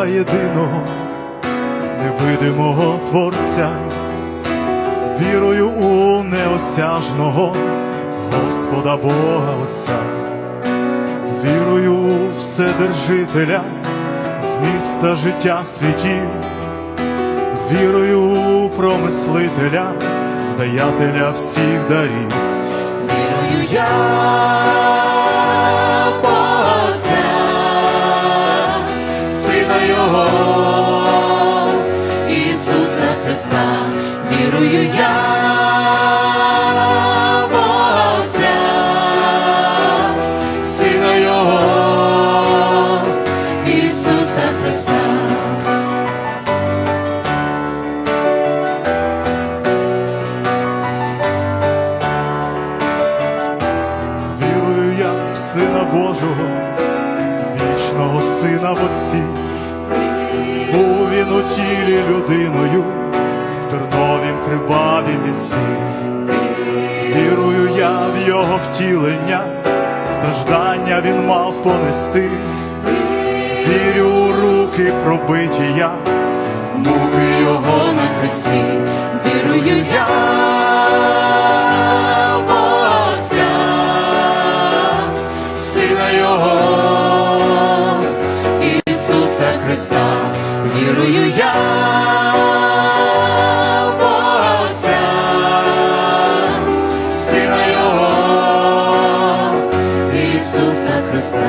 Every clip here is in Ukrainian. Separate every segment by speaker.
Speaker 1: Бога єдиного, невидимого Творця, вірую у неосяжного Господа Бога Отця, вірую у Вседержителя, з міста життя світів, вірую у промислителя, даятеля всіх дарів.
Speaker 2: Вірую я Сина
Speaker 1: Божого, вічного Сина в Отці, був він у тілі людиною, вінці. Вірую я в його втілення, страждання він мав понести. Вірю у руки пробиті я,
Speaker 2: в муки його на хресті, вірую я в Сина Його, Ісуса Христа, вірую я Христа.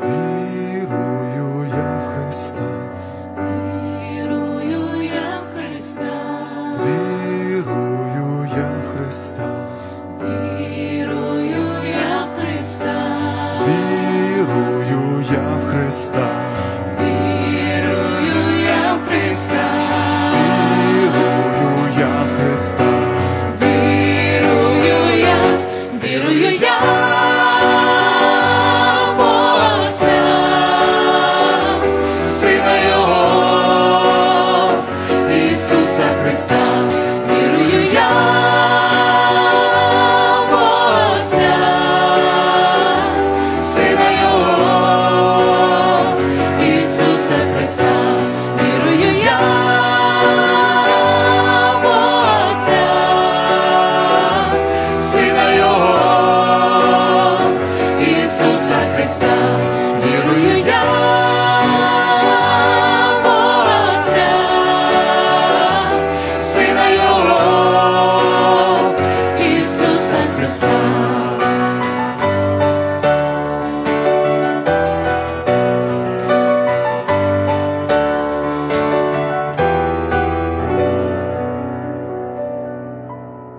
Speaker 2: Вірую Христа. Вірую я в Христа. Вірую я в Христа. está. star.